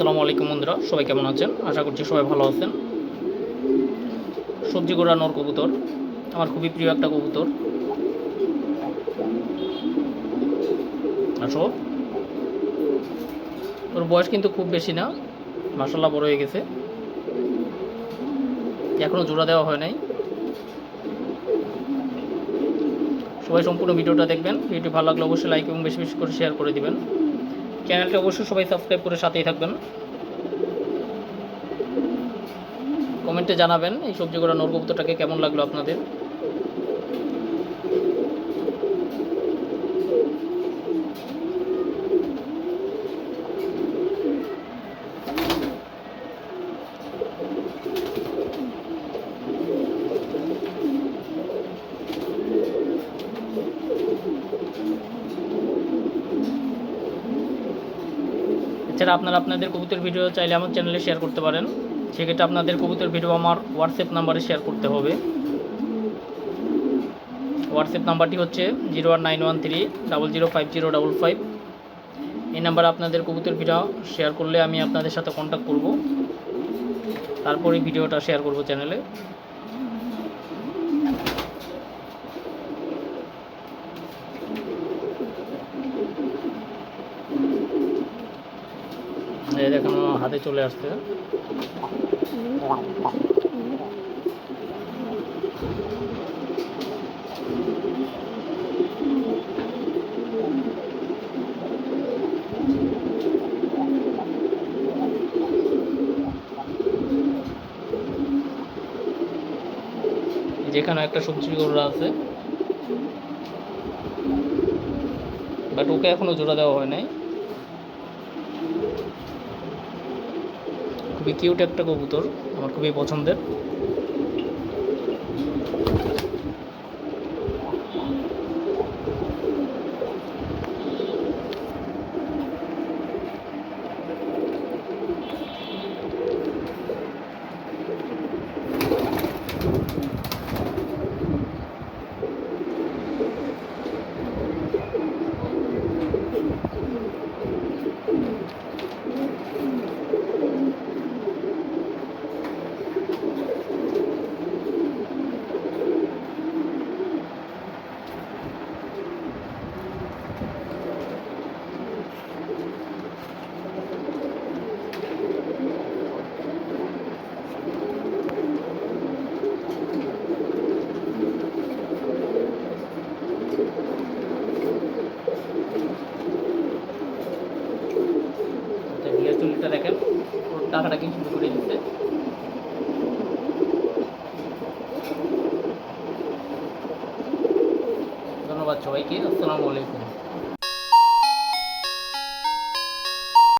আসসালামু আলাইকুম বন্ধুরা, সবাই কেমন আছেন? আশা করছি সবাই ভালো আছেন। সবজি গোড়ানোর কবুতর, আমার খুবই প্রিয় একটা কবুতর। আসো। ওর বয়স কিন্তু খুব বেশি না মাসাল্লাহ বড় হয়ে গেছে। এখনও জোড়া দেওয়া হয় নাই। সবাই সম্পূর্ণ ভিডিওটা দেখবেন। ভিডিওটি ভালো লাগলে অবশ্যই লাইক এবং বেশি বেশি করে শেয়ার করে দিবেন। চ্যানেলটি অবশ্যই সবাই সাবস্ক্রাইব করে সাথেই থাকবেন। কমেন্টে জানাবেন এই সবজিগুলো করা কেমন লাগল আপনাদের? এছাড়া আপনারা আপনাদের কবুতর ভিডিও চাইলে আমার চ্যানেলে শেয়ার করতে পারেন। সেক্ষেত্রে আপনাদের কবুতর ভিডিও আমার হোয়াটসঅ্যাপ নাম্বারে শেয়ার করতে হবে। হোয়াটসঅ্যাপ নাম্বারটি হচ্ছে zero one nine one three double zero five zero double five এই নাম্বারে আপনাদের কবুতর ভিডিও শেয়ার করলে আমি আপনাদের সাথে কন্ট্যাক্ট করব। তারপরে ভিডিওটা শেয়ার করব চ্যানেলে দেখুন হাতে চলে আসছে। যেখানে একটা সবজি গরুরা আছে। বাট ওকে এখনও জোড়া দেওয়া হয় নাই। খুবই কিউট একটা কবুতর আমার খুবই পছন্দের। বিয়ার দেখেন টাকাটা কি সুন্দর করে দিচ্ছে ধন্যবাদ সবাইকে আসসালামু আলাইকুম।